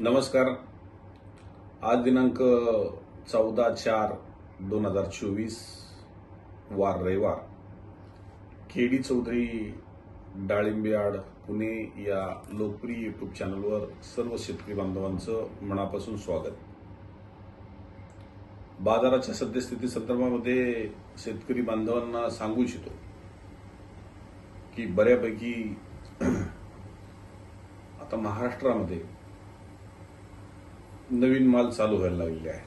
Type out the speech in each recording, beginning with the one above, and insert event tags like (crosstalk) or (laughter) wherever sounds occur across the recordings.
नमस्कार. आज दिनांक चौदा चार दोन हजार चोवीस वार रविवार. केडी चौधरी डाळिंबयाड पुणे या लोकप्रिय युट्यूब चॅनलवर सर्व शेतकरी बांधवांचं मनापासून स्वागत. बाजाराच्या सद्यस्थिती संदर्भामध्ये शेतकरी बांधवांना सांगू इच्छितो की बऱ्यापैकी (clears throat) आता महाराष्ट्रामध्ये नवीन माल चालू व्हायला लागलेले आहेत.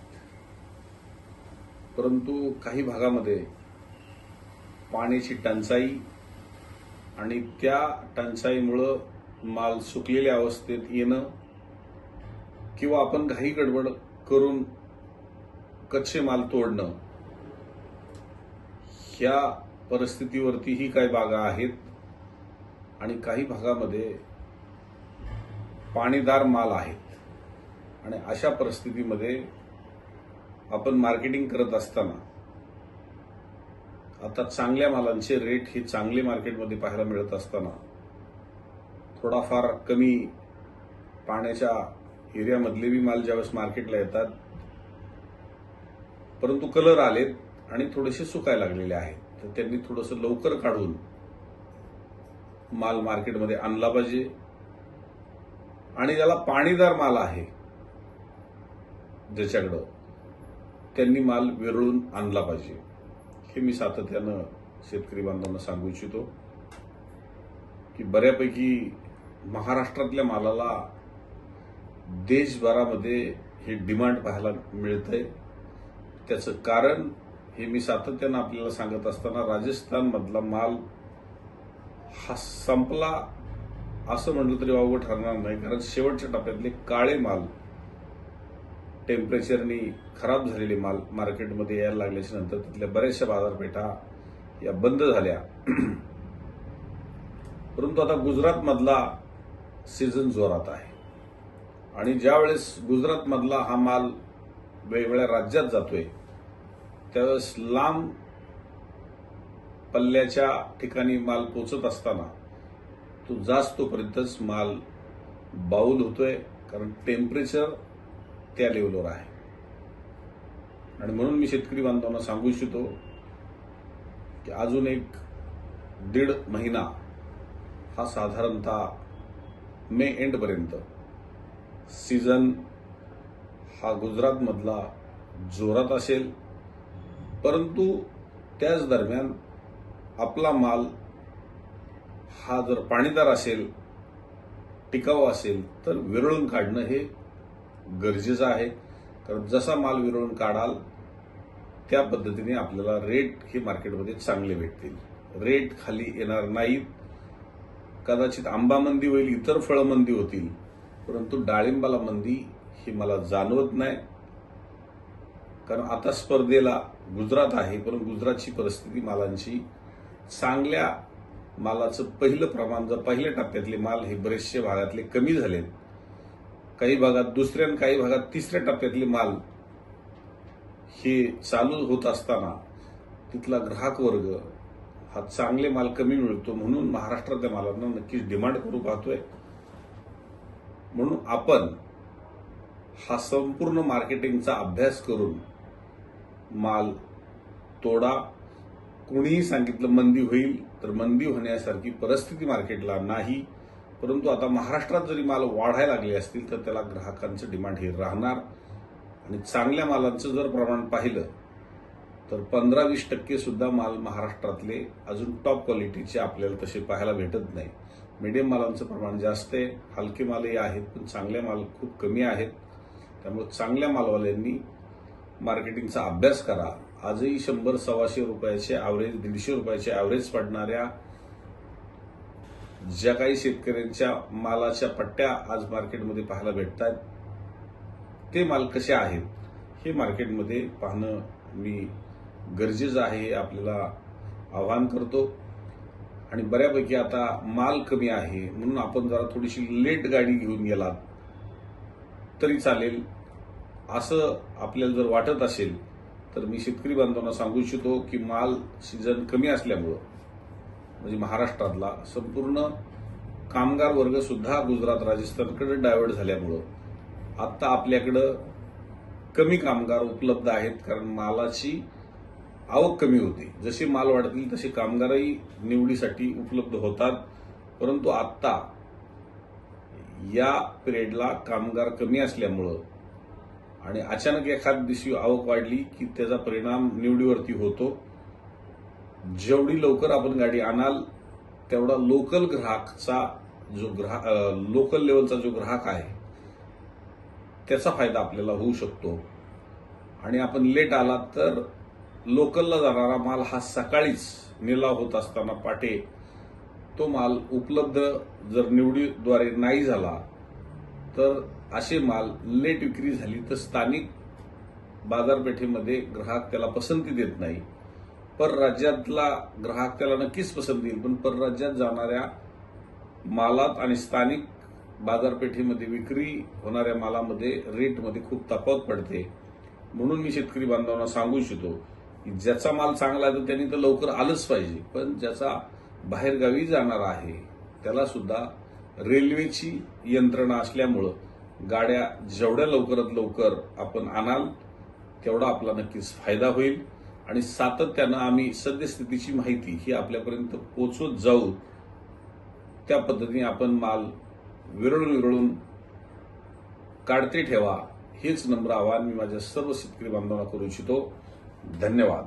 परंतु काही भागामध्ये पाण्याची टंचाई आणि त्या टंचाईमुळं माल सुकलेल्या अवस्थेत येणं किंवा आपण घाई गडबड करून कच्चे माल तोडणं ह्या परिस्थितीवरतीही काही बागा आहेत आणि काही भागामध्ये पाणीदार माल आहेत. आणि अशा परिस्थितीमध्ये आपण मार्केटिंग करत असताना आता चांगल्या मालांचे रेट हे चांगले मार्केटमध्ये पाहायला मिळत असताना थोडाफार कमी पाण्याच्या एरियामधले बी माल ज्यावेळेस मार्केटला येतात परंतु कलर आलेत आणि थोडेसे सुकायला लागलेले आहेत. तर त्यांनी थोडंसं लवकर काढून माल मार्केटमध्ये आणला पाहिजे. आणि ज्याला पाणीदार माल आहे ज्याच्याकडं त्यांनी माल विरळून आणला पाहिजे हे मी सातत्यानं शेतकरी बांधवांना सांगू इच्छितो की बऱ्यापैकी महाराष्ट्रातल्या मालाला देशभरामध्ये हे डिमांड पाहायला मिळतंय. त्याचं कारण हे मी सातत्यानं आपल्याला सांगत असताना राजस्थानमधला माल हा संपला असं म्हटलं तरी वावगं ठरणार नाही कारण शेवटच्या टप्प्यातले काळे माल टेम्परेचरनी खराब झालेले माल मार्केटमध्ये यायला लागल्याच्या नंतर तिथल्या बऱ्याचशा बाजारपेठा या बंद झाल्या. परंतु आता गुजरातमधला सीझन जोरात आहे. आणि ज्यावेळेस गुजरातमधला हा माल वेगवेगळ्या राज्यात जातोय त्यावेळेस लांब पल्ल्याच्या ठिकाणी माल पोचत असताना तो जास्तोपर्यंतच माल बाऊल होतोय कारण टेम्परेचर त्या लेवलवर आहे. आणि म्हणून मी शेतकरी बांधवांना सांगू इच्छितो की अजून एक दीड महिना हा साधारणतः मे एंडपर्यंत सीझन हा गुजरातमधला जोरात असेल. परंतु त्याच दरम्यान आपला माल हा जर पाणीदार असेल टिकाऊ असेल तर विरळून काढणं हे गरजेचं आहे. कारण जसा माल विरळून काढाल त्या पद्धतीने आपल्याला रेट हे मार्केटमध्ये चांगले भेटतील. रेट खाली येणार नाहीत कदाचित आंबा मंदी होईल इतर फळं मंदी होतील. परंतु डाळिंबाला मंदी ही मला जाणवत नाही. कारण आता स्पर्धेला गुजरात आहे पण गुजरातची परिस्थिती मालांची चांगल्या मालाचं पहिलं प्रमाण जर पहिल्या टप्प्यातले माल हे बरेचसे भागातले कमी झालेत काही भागात दुसऱ्या आणि काही भागात तिसऱ्या टप्प्यातले माल हे चालू होत असताना तिथला ग्राहक वर्ग हा चांगले माल कमी मिळतो म्हणून महाराष्ट्रातल्या मालांना नक्कीच डिमांड करू पाहतोय. म्हणून आपण हा संपूर्ण मार्केटिंगचा अभ्यास करून माल तोडा. कोणीही सांगितलं मंदी होईल तर मंदी होण्यासारखी परिस्थिती मार्केटला नाही. परंतु आता महाराष्ट्रात जरी माल वाढायला लागले असतील तर त्याला ग्राहकांचं डिमांड हे राहणार. आणि चांगल्या मालांचं जर प्रमाण पाहिलं तर पंधरा वीस टक्के सुद्धा माल महाराष्ट्रातले अजून टॉप क्वालिटीचे आपल्याला तसे पाहायला भेटत नाही. मीडियम मालांचं प्रमाण जास्त आहे हलके मालही आहेत पण चांगले माल खूप कमी आहेत. त्यामुळे चांगल्या मालवाल्यांनी मार्केटिंगचा अभ्यास करा. आजही शंभर सव्वाशे रुपयाचे ॲव्हरेज दीडशे रुपयाचे ॲव्हरेज पडणाऱ्या ज्या काही शेतकऱ्यांच्या मालाच्या पट्ट्या आज मार्केटमध्ये पाहायला भेटतात ते माल कसे आहेत हे मार्केटमध्ये पाहणं मी गरजेचं आहे हे आपल्याला आवाहन करतो. आणि बऱ्यापैकी आता माल कमी आहे म्हणून आपण जरा थोडीशी लेट गाडी घेऊन गेलात तरी चालेल. असं आपल्याला जर वाटत असेल तर मी शेतकरी बांधवांना सांगू इच्छितो की माल सीझन कमी असल्यामुळं म्हणजे महाराष्ट्रातला संपूर्ण कामगार वर्ग सुद्धा गुजरात राजस्थानकडे डायव्हर्ट झाल्यामुळं आत्ता आपल्याकडं कमी कामगार उपलब्ध आहेत कारण मालाची आवक कमी होते. जसे माल वाढतील तसे कामगारही निवडीसाठी उपलब्ध होतात. परंतु आत्ता या पिरियडला कामगार कमी असल्यामुळं आणि अचानक एखाद दिवशी आवक वाढली की त्याचा परिणाम निवडीवरती होतो. जेवढी लवकर आपण गाडी आणाल तेवढा लोकल ग्राहकचा जो ग्राहक लोकल लेवलचा जो ग्राहक आहे त्याचा फायदा आपल्याला होऊ शकतो. आणि आपण लेट आला तर लोकलला जाणारा माल हा सकाळीच निलाव होत असताना पाटे तो माल उपलब्ध जर निवडीद्वारे नाही झाला तर असे माल लेट विक्री झाली तर स्थानिक बाजारपेठेमध्ये ग्राहक त्याला पसंती देत नाही. परराज्यातला ग्राहक त्याला नक्कीच पसंत देईल पण परराज्यात जाणाऱ्या मालात आणि स्थानिक बाजारपेठेमध्ये विक्री होणाऱ्या मालामध्ये रेटमध्ये खूप तफावत पडते. म्हणून मी शेतकरी बांधवांना सांगू इच्छितो की ज्याचा माल चांगला आहे तर त्यांनी तर लवकर आलंच पाहिजे. पण ज्याचा बाहेरगावी जाणार आहे त्याला सुद्धा रेल्वेची यंत्रणा असल्यामुळं गाड्या जेवढ्या लवकरात लवकर आपण आणाल तेवढा आपला नक्कीच फायदा होईल. आणि सातत्यानं आम्ही सद्यस्थितीची माहिती ही आपल्यापर्यंत पोचवत जाऊ त्या पद्धतीने आपण माल विरळून विरळून काढते ठेवा हेच नम्र आवाहन मी माझ्या सर्व शेतकरी बांधवांना करू इच्छितो. धन्यवाद.